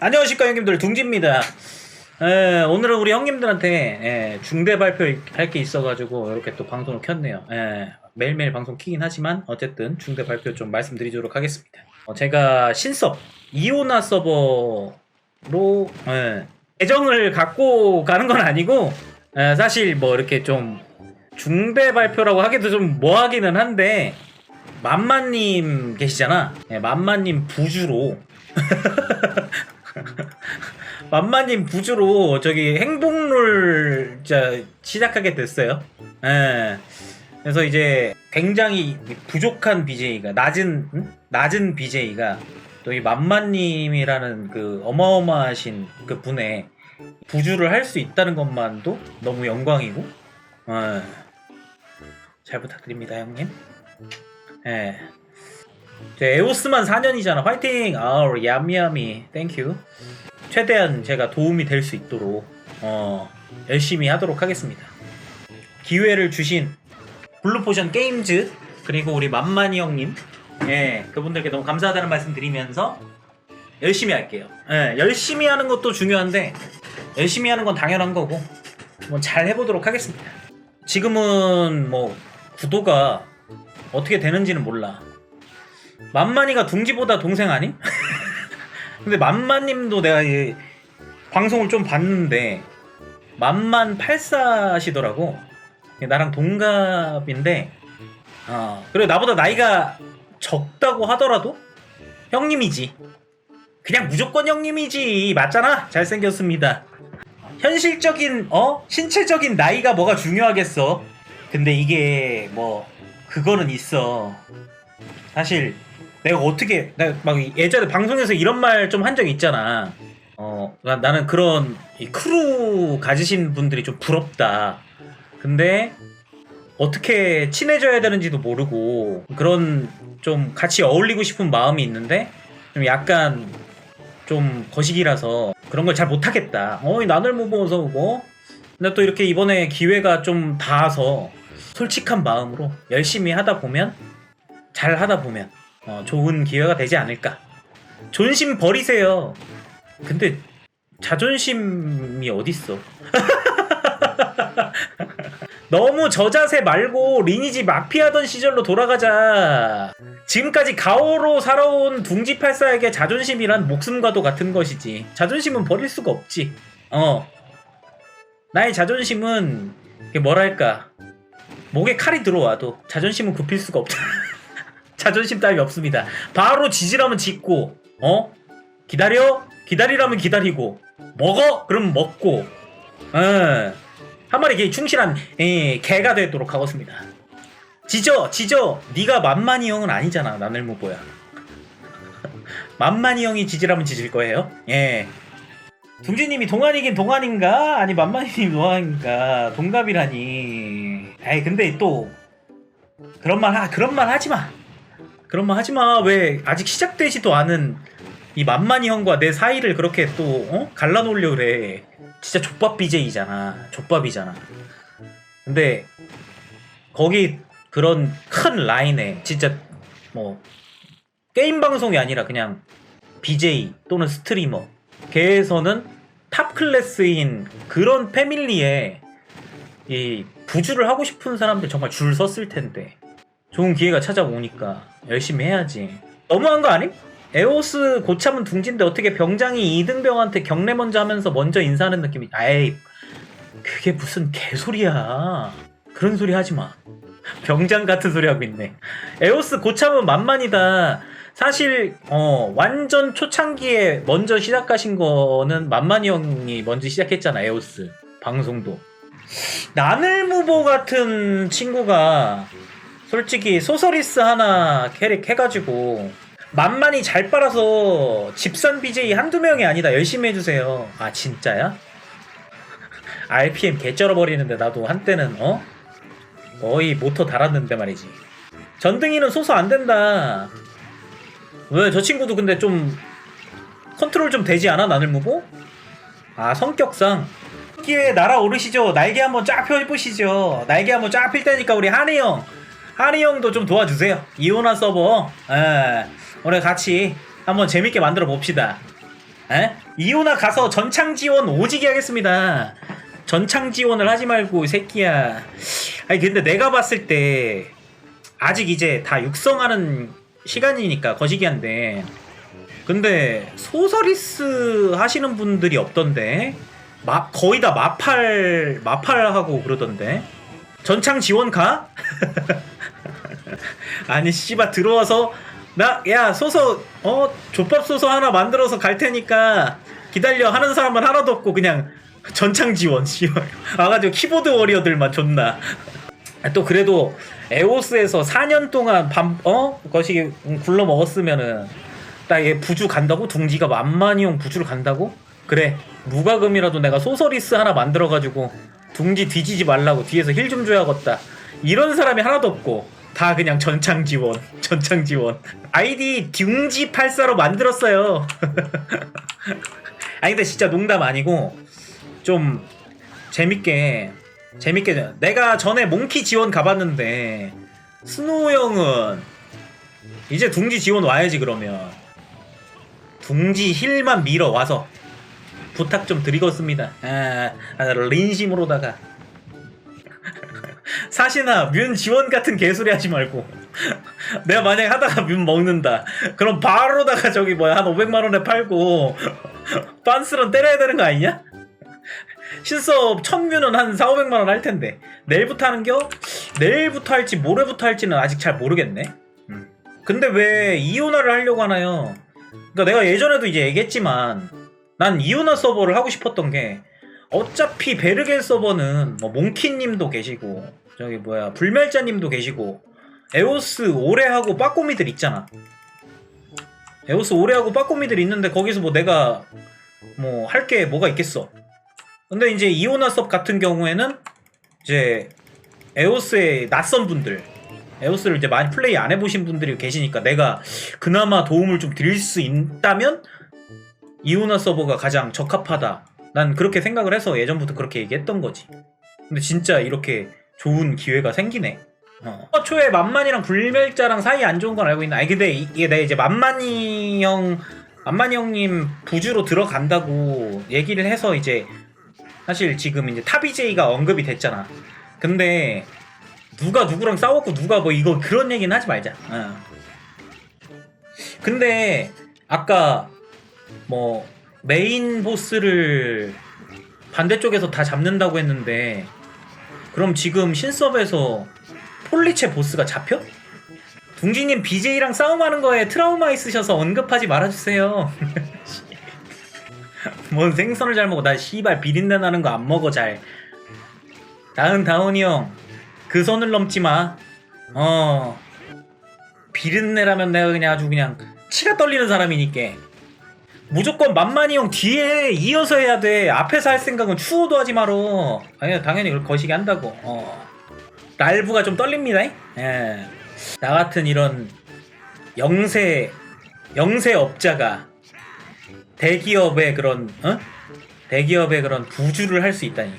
안녕하십니까 형님들 둥지입니다. 에, 오늘은 우리 형님들한테 예, 중대 발표할 게 있어가지고 이렇게 또 방송을 켰네요. 예, 매일매일 방송 키긴 하지만 어쨌든 중대 발표 좀 말씀드리도록 하겠습니다. 어, 제가 신섭 이오나 서버로 예, 계정을 갖고 가는 건 아니고 예, 사실 뭐 이렇게 좀 중대 발표라고 하기도 좀 뭐하기는 한데 맘마님 계시잖아. 예, 맘마님 부주로 만마님 부주로 저기 행복룰 자 시작하게 됐어요. 예. 그래서 이제 굉장히 부족한 BJ가 낮은 응? 낮은 BJ가 또 이 만마님이라는 그 어마어마하신 그 분의 부주를 할 수 있다는 것만도 너무 영광이고 예. 잘 부탁드립니다 형님. 예. 제 에오스만 4년이잖아. 화이팅! 아우, 야미야미. 땡큐. 최대한 제가 도움이 될 수 있도록 어, 열심히 하도록 하겠습니다. 기회를 주신 블루포션 게임즈 그리고 우리 만만이 형님 예, 그분들께 너무 감사하다는 말씀 드리면서 열심히 할게요. 예, 열심히 하는 것도 중요한데 열심히 하는 건 당연한 거고 뭐 잘 해보도록 하겠습니다. 지금은 뭐 구도가 어떻게 되는지는 몰라. 만만이가 둥지보다 동생 아님? 근데 만만님도 내가 이 방송을 좀 봤는데 만만 84시더라고. 나랑 동갑인데 어, 그리고 나보다 나이가 적다고 하더라도 형님이지. 그냥 무조건 형님이지. 맞잖아. 잘생겼습니다. 현실적인 어 신체적인 나이가 뭐가 중요하겠어. 근데 이게 뭐 그거는 있어. 사실 내가 어떻게 내가 막 예전에 방송에서 이런 말 좀 한 적 있잖아. 어 나, 나는 그런 이 크루 가지신 분들이 좀 부럽다. 근데 어떻게 친해져야 되는지도 모르고 그런 좀 같이 어울리고 싶은 마음이 있는데 좀 약간 좀 거시기라서 그런 걸 잘 못하겠다. 어이 나늘 무거워서 뭐. 근데 또 이렇게 이번에 기회가 좀 닿아서 솔직한 마음으로 열심히 하다 보면 잘 하다 보면 어, 좋은 기회가 되지 않을까. 존심 버리세요. 근데 자존심이 어딨어? 너무 저자세 말고 리니지 마피하던 시절로 돌아가자. 지금까지 가오로 살아온 둥지팔사에게 자존심이란 목숨과도 같은 것이지. 자존심은 버릴 수가 없지. 어. 나의 자존심은 뭐랄까. 목에 칼이 들어와도 자존심은 굽힐 수가 없다. 자존심 따위 없습니다. 바로 지지라면 짓고, 어? 기다려? 기다리라면 기다리고, 먹어? 그럼 먹고, 어. 한 마리 개 충실한 예, 개가 되도록 하겠습니다. 지져, 지져. 네가 만만이 형은 아니잖아, 나늘모보야. 만만이 형이 지지라면 지질 거예요. 예. 둥지님이 동안이긴 동안인가? 아니 만만이님 동안인가? 동갑이라니. 에이 근데 또 그런 말 하, 그런 말 하지 마. 그런 말 하지 마. 왜 아직 시작되지도 않은 이 만만이 형과 내 사이를 그렇게 또 어? 갈라놓으려 그래. 진짜 족밥 BJ잖아. 족밥이잖아. 근데 거기 그런 큰 라인에 진짜 뭐 게임 방송이 아니라 그냥 BJ 또는 스트리머 걔에서는 탑 클래스인 그런 패밀리에 이 부주를 하고 싶은 사람들 정말 줄 섰을 텐데 좋은 기회가 찾아오니까 열심히 해야지. 너무한 거 아님? 에오스 고참은 둥진데 어떻게 병장이 이등병한테 경례 먼저 하면서 먼저 인사하는 느낌이 아이 그게 무슨 개소리야. 그런 소리 하지 마. 병장 같은 소리 하고 있네. 에오스 고참은 만만이다. 사실 어 완전 초창기에 먼저 시작하신 거는 만만이 형이 먼저 시작했잖아 에오스. 방송도. 나늘 무보 같은 친구가 솔직히 소서리스 하나 캐릭 해가지고 만만히 잘 빨아서 집산 BJ 한두 명이 아니다. 열심히 해주세요. 아 진짜야? RPM 개 쩔어버리는데 나도 한때는 어? 거의 모터 달았는데 말이지. 전등이는 소서 안 된다. 왜 저 친구도 근데 좀 컨트롤 좀 되지 않아 나늘무보? 아 성격상. 기회에 날아오르시죠. 날개 한번 쫙 펴보시죠. 날개 한번 쫙 필 테니까 우리 한이 형 한이 형도 좀 도와주세요. 이오나 서버. 에, 오늘 같이 한번 재밌게 만들어 봅시다. 에? 이오나 가서 전창 지원 오지게 하겠습니다. 전창 지원을 하지 말고 이 새끼야. 아니 근데 내가 봤을 때 아직 이제 다 육성하는 시간이니까 거시기한데. 근데 소서리스 하시는 분들이 없던데. 마, 거의 다 마팔 마팔하고 그러던데 전창 지원 가? 아니 씨발 들어와서 나 야 소서 어 족밥 소서 하나 만들어서 갈 테니까 기다려 하는 사람은 하나도 없고 그냥 전창 지원 씨발 와가지고 키보드 워리어들만 존나 아, 또 그래도 에오스에서 4년 동안 밤, 어? 거시기 굴러 먹었으면은 딱얘 부주 간다고? 둥지가 만만이형 부주를 간다고? 그래 무과금이라도 내가 소서리스 하나 만들어가지고 둥지 뒤지지 말라고 뒤에서 힐 좀 줘야겠다. 이런 사람이 하나도 없고 다 그냥 전창 지원 전창 지원. 아이디 둥지 84로 만들었어요. 아니 근데 진짜 농담 아니고 좀 재밌게 재밌게 내가 전에 몽키 지원 가봤는데 스노우 형은 이제 둥지 지원 와야지 그러면. 둥지 힐만 밀어 와서 부탁 좀 드리겠습니다 아, 아 린심으로다가 사시나 뮨 지원 같은 개소리 하지 말고 내가 만약에 하다가 뮨 먹는다 그럼 바로다가 저기 뭐야 한 500만원에 팔고 빤스런 때려야 되는 거 아니냐? 신섭 천뮤는 한 4, 500만 원 할 텐데 내일부터 하는겨? 내일부터 할지 모레부터 할지는 아직 잘 모르겠네. 음. 근데 왜 이오나를 하려고 하나요? 그러니까 내가 예전에도 이제 얘기했지만 난 이오나 서버를 하고 싶었던 게 어차피 베르겔 서버는 뭐 몽키님도 계시고 저기 뭐야 불멸자님도 계시고 에오스 오래하고 빠꼬미들 있잖아. 에오스 오래하고 빠꼬미들 있는데 거기서 뭐 내가 뭐 할 게 뭐가 있겠어? 근데 이제 이오나 섭 같은 경우에는 이제 에오스의 낯선 분들 에오스를 이제 많이 플레이 안 해보신 분들이 계시니까 내가 그나마 도움을 좀 드릴 수 있다면 이오나 서버가 가장 적합하다 난 그렇게 생각을 해서 예전부터 그렇게 얘기했던 거지 근데 진짜 이렇게 좋은 기회가 생기네 어. 초에 만만이랑 불멸자랑 사이 안 좋은 건 알고 있나 아니 근데 이- 이게 내가 이제 만만이 형 만만이 형님 부주로 들어간다고 얘기를 해서 이제 사실 지금 이제 타비제이가 언급이 됐잖아. 근데 누가 누구랑 싸웠고 누가 뭐 이거 그런 얘기는 하지 말자. 어. 근데 아까 뭐 메인 보스를 반대쪽에서 다 잡는다고 했는데 그럼 지금 신섭에서 폴리체 보스가 잡혀? 둥지님 BJ랑 싸움하는 거에 트라우마 있으셔서 언급하지 말아주세요. 뭔 생선을 잘 먹어. 나 씨발 비린내 나는 거 안 먹어 잘. 다은 다운이 형. 그 선을 넘지 마. 어. 비린내라면 내가 그냥 아주 그냥 치가 떨리는 사람이니까. 무조건 만만히 형 뒤에 이어서 해야 돼. 앞에서 할 생각은 추워도 하지 말어. 아니 당연히 그걸 거시기 한다고. 어. 랄브가 좀 떨립니다. 예. 나 같은 이런 영세 영세 업자가 대기업의 그런 어? 대기업의 그런 부주를 할 수 있다니